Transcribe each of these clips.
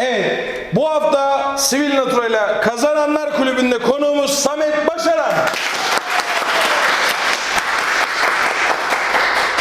Evet, bu hafta Sivil Natura ile Kazananlar Kulübü'nde konuğumuz Samet Başaran.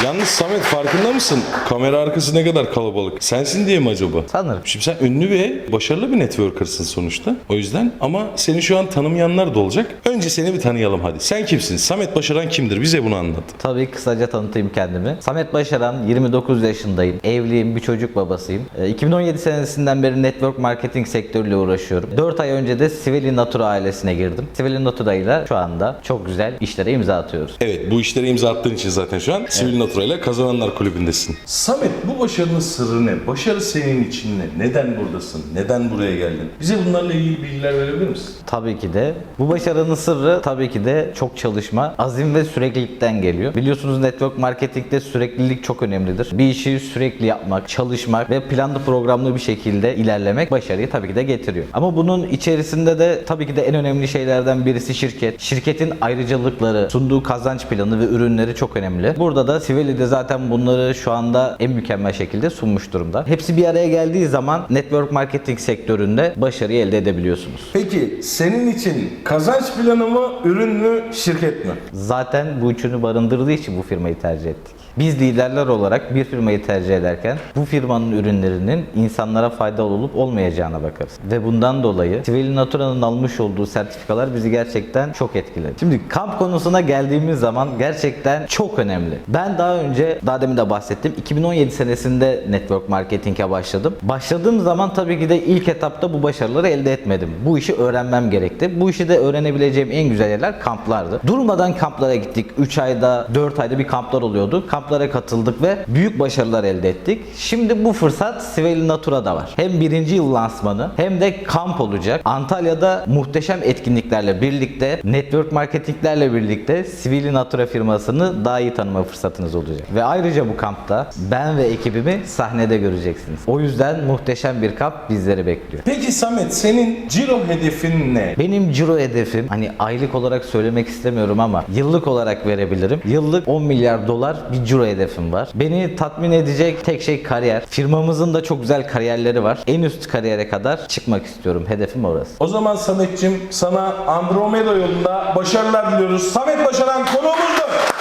Yalnız Samet farkında mısın? Kamera arkası ne kadar kalabalık. Sensin diye mi acaba? Sanırım. Şimdi sen ünlü ve başarılı bir networker'sın sonuçta. O yüzden ama seni şu an tanımayanlar da olacak. Önce seni bir tanıyalım hadi. Sen kimsin? Samet Başaran kimdir? Bize bunu anlat. Tabii kısaca tanıtayım kendimi. Samet Başaran, 29 yaşındayım. Evliyim, bir çocuk babasıyım. Ee, 2017 senesinden beri network marketing sektörüyle uğraşıyorum. 4 ay önce de Siveli Natura ailesine girdim. Siveli Natura ile şu anda çok güzel işlere imza atıyoruz. Evet bu işlere imza attığın için zaten şu an Sivil Natura ile Kazananlar Kulübü'ndesin. Samet bu başarının sırrı ne? Başarı senin için ne? Neden buradasın? Neden buraya geldin? Bize bunlarla ilgili bilgiler verebilir misin? Tabii ki de. Bu başarının sırrı tabii ki de çok çalışma, azim ve süreklilikten geliyor. Biliyorsunuz network marketingte süreklilik çok önemlidir. Bir işi sürekli yapmak, çalışmak ve planlı programlı bir şekilde ilerlemek başarıyı tabii ki de getiriyor. Ama bunun içerisinde de tabii ki de en önemli şeylerden birisi şirket. Şirketin ayrıcalıkları, sunduğu kazanç planı ve ürünleri çok önemli. Burada da Siveli'de zaten bunları şu anda en mükemmel şekilde sunmuş durumda. Hepsi bir araya geldiği zaman network marketing sektöründe başarıyı elde edebiliyorsunuz. Peki senin için kazanç planı mı, ürün mü, şirket mi? Zaten bu üçünü barındırdığı için bu firmayı tercih ettik. Biz liderler olarak bir firmayı tercih ederken bu firmanın ürünlerinin insanlara faydalı olup olmayacağına bakarız. Ve bundan dolayı Siveli Natura'nın almış olduğu sertifikalar bizi gerçekten çok etkiledi. Şimdi kamp konusuna geldiğimiz zaman gerçekten çok önemli. Ben daha önce, daha demin de bahsettim, 2017 senesinde network marketing'e başladım. Başladığım zaman tabii ki de ilk etapta bu başarıları elde etmedim. Bu işi öğrenmem gerekti. Bu işi de öğrenebileceğim en güzel yerler kamplardı. Durmadan kamplara gittik. 3 ayda, 4 ayda bir kamplar oluyordu. Kamplara katıldık ve büyük başarılar elde ettik. Şimdi bu fırsat Siveli Natura'da var. Hem birinci yıl lansmanı hem de kamp olacak. Antalya'da muhteşem etkinliklerle birlikte, network marketinglerle birlikte Siveli Natura firmasını daha iyi tanıma fırsatınız olacak. Ve ayrıca bu kampta ben ve ekibimi sahnede göreceksiniz. O yüzden muhteşem bir kamp bizleri bekliyor. Peki Samet senin ciro hedefin ne? Benim ciro hedefim hani aylık olarak söylemek istemiyorum ama yıllık olarak verebilirim. Yıllık 10 milyar dolar bir ciro hedefim var. Beni tatmin edecek tek şey kariyer. Firmamızın da çok güzel kariyerleri var. En üst kariyere kadar çıkmak istiyorum. Hedefim orası. O zaman Samet'cim sana Andromeda yolunda başarılar diliyoruz. Samet Başaran konuğumuzdur.